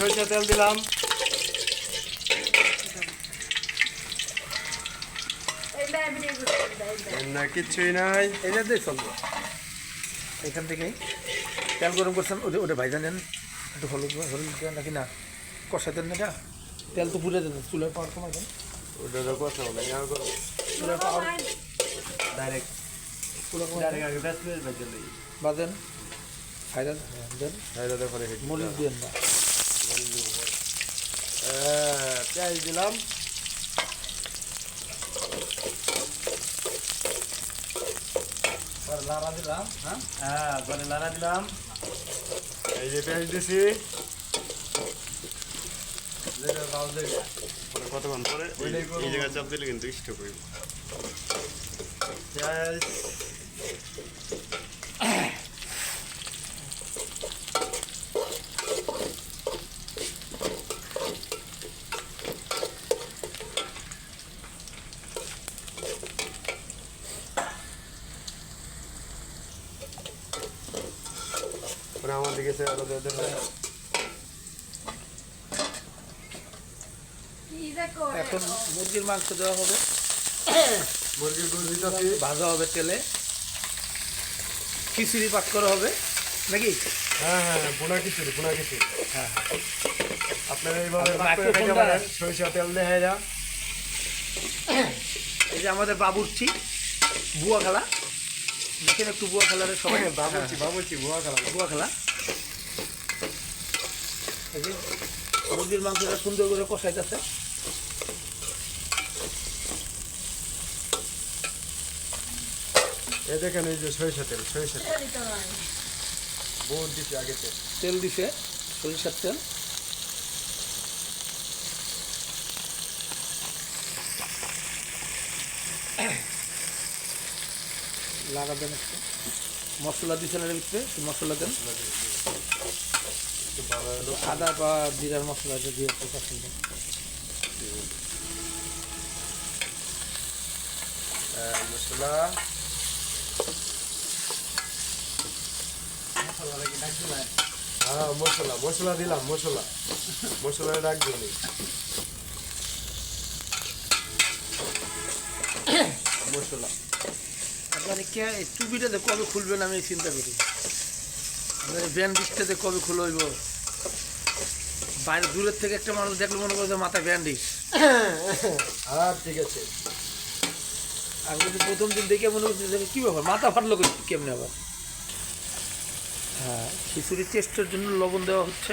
সরিষা তেল দিলাম। না কিচ্ছুই নাই। এটা দিয়ে চলবো এখান থেকেই তেল গরম করছেন ওটা ওটা ভাইজা নেন। একটু হলুদ হলুদ নাকি না? কষা দেন না এটা। তেল তো পুড়ে দেন চুলার পাওয়ার কমাই দেন। ওটা তো কথা বলে চুলার পাওয়ার ডাইরেক্ট। চুলা কমাই দেন। হাইরা দেখো রেখে মরিচ দিয়েন না। পেঁয়াজ দিলাম। লাড়া দিলাম হ্যাঁ? হ্যাঁ লাড়া দিলাম। এই যে পেঁয়াজ দিছি। পরে কতক্ষণ পরে? এই- জায়গায় চাপ দিলে কিন্তু স্টপ হইব। পেঁয়াজ পরে আমার দিকে আরও এখন মুরগির মাংস দেওয়া হবে। মুরগির ভাজা হবে তেলে। খিচুড়ি পাক করা হবে। নাকি? হ্যাঁ হ্যাঁ বোনা খিচুড়ি বোনা খিচুড়ি। হ্যাঁ আপনারা এইভাবে খেতে পারেন সরিষা তেল দিয়ে যা এই যে আমাদের বাবুর্চি বুয়া খেলা। দেখেন একটু বুয়া খেলার সবাই। বাবুচি বাবুচি বুয়া খেলা বুয়া খেলা মুরগির মাংসটা সুন্দর করে কষাইতেছে। এই দেখেন এই যে সরিষা তেল সরিষা তেল। বহুত দিচ্ছি আগে তেল তেল দিছে সরিষার তেল। লাগাবেন একটু। মশলা দিচ্ছেন এর ভিতরে? মশলা দেন। আদা বা জিরার মশলা দিয়ে একটু পছন্দ মশলা হ্যাঁ মশলা মশলা দিলাম, মশলা। মশলা রাখব নি মশলা। আপনার কে এই টুপিটাতে কবে খুলবেন আমি চিন্তা করি। আপনার ব্যান্ডিসটাতে কবে খুলব বাইরে দূরের থেকে একটা মানুষ দেখলে মনে করছে মাথায় ব্যান্ডিস আর ঠিক আছে। আর যদি প্রথম দিন দেখে মনে করছে কী ব্যাপার মাথা ফাটলো কেমনে আবার? হ্যাঁ খিচুড়ি টেস্টের জন্য লবণ দেওয়া হচ্ছে।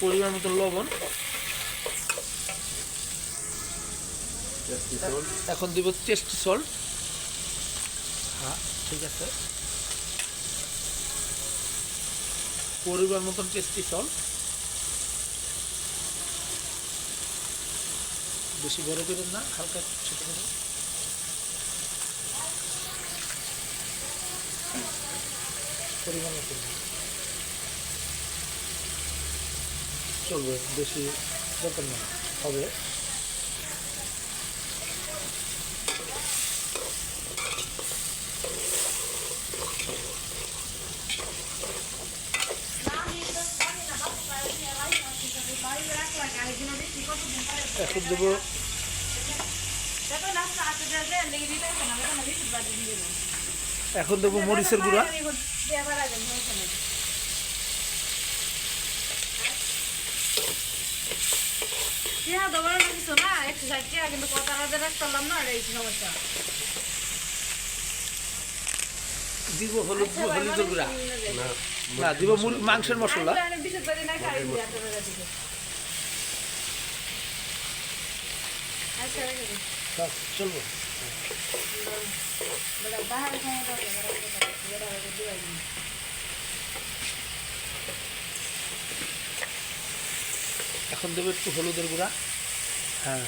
পরিমাণ মতো লবণ। এখন দিব টেস্ট সল্ট হ্যাঁ ঠিক আছে। পরিমাণ মতন টেস্টি সল্ট বেশি বড় করেন না হালকা ছোট করে পরিমাণ মতন। চলবে বেশি দরকার না হবে। এখন দেবো। এখন দেবো মরিচের গুঁড়া। টিয়া দেওয়ার কিছু না একশো ষাট টাকা কিন্তু হাজার না এই সমস্যা দিব হলুদ হলুদের গুঁড়া না দিব মাংসের মশলা এখন দেবো একটু হলুদের গুঁড়া। হ্যাঁ।